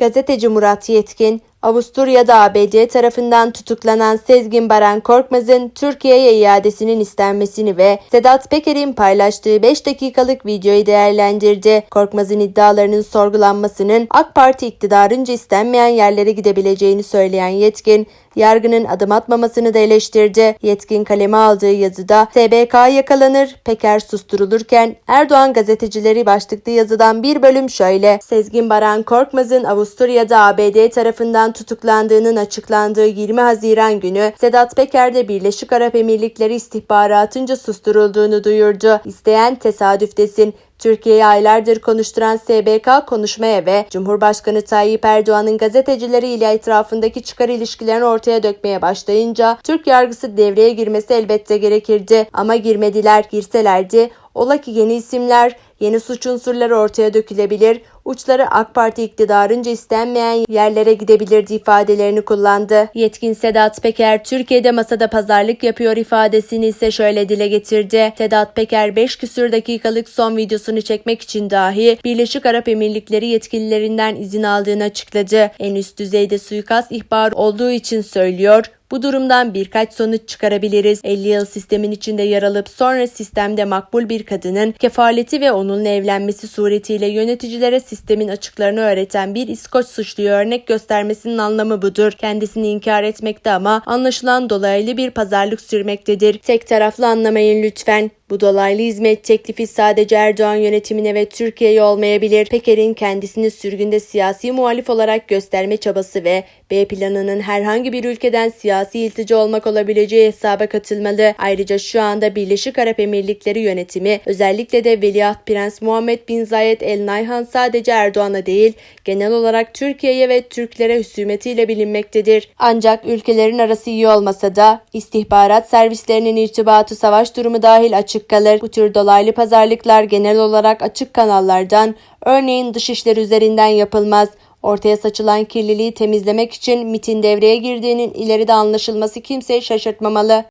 Gazeteci Murat Yetkin, Avusturya'da ABD tarafından tutuklanan Sezgin Baran Korkmaz'ın Türkiye'ye iadesinin istenmesini ve Sedat Peker'in paylaştığı 5 dakikalık videoyu değerlendirdi. Korkmaz'ın iddialarının sorgulanmasının AK Parti iktidarınca istenmeyen yerlere gidebileceğini söyleyen Yetkin, yargının adım atmamasını da eleştirdi. Yetkin kaleme aldığı yazıda SBK yakalanır, Peker susturulurken Erdoğan gazetecileri başlıklı yazıdan bir bölüm şöyle. Sezgin Baran Korkmaz'ın Avusturya'da ABD tarafından tutuklandığının açıklandığı 20 Haziran günü Sedat Peker de Birleşik Arap Emirlikleri istihbaratınca susturulduğunu duyurdu. İsteyen tesadüf desin. Türkiye'yi aylardır konuşturan SBK konuşmaya ve Cumhurbaşkanı Tayyip Erdoğan'ın gazetecileriyle etrafındaki çıkar ilişkilerini ortaya dökmeye başlayınca Türk yargısı devreye girmesi elbette gerekirdi. Ama girmediler, girselerdi ola ki yeni isimler, yeni suç unsurları ortaya dökülebilir, uçları AK Parti iktidarınca istenmeyen yerlere gidebilirdi ifadelerini kullandı. Yetkin Sedat Peker Türkiye'de masada pazarlık yapıyor ifadesini ise şöyle dile getirdi. Sedat Peker 5 küsür dakikalık son videosunu çekmek için dahi Birleşik Arap Emirlikleri yetkililerinden izin aldığını açıkladı. En üst düzeyde suikast ihbarı olduğu için söylüyor. Bu durumdan birkaç sonuç çıkarabiliriz. 50 yıl sistemin içinde yer alıp sonra sistemde makbul bir kadının kefaleti ve onunla evlenmesi suretiyle yöneticilere sistemin açıklarını öğreten bir İskoç suçluyu örnek göstermesinin anlamı budur. Kendisini inkar etmekte ama anlaşılan dolaylı bir pazarlık sürmektedir. Tek taraflı anlamayın lütfen. Bu dolaylı hizmet teklifi sadece Erdoğan yönetimine ve Türkiye'ye olmayabilir. Peker'in kendisini sürgünde siyasi muhalif olarak gösterme çabası ve B planının herhangi bir ülkeden siyasi iltici olmak olabileceği hesaba katılmalı. Ayrıca şu anda Birleşik Arap Emirlikleri yönetimi özellikle de Veliaht Prens Muhammed Bin Zayed El Nahyan sadece Erdoğan'a değil genel olarak Türkiye'ye ve Türklere husumetiyle bilinmektedir. Ancak ülkelerin arası iyi olmasa da istihbarat servislerinin irtibatı savaş durumu dahil açık kalır. Bu tür dolaylı pazarlıklar genel olarak açık kanallardan örneğin dışişleri üzerinden yapılmaz. Ortaya saçılan kirliliği temizlemek için MIT'in devreye girdiğinin ileride anlaşılması kimseyi şaşırtmamalı.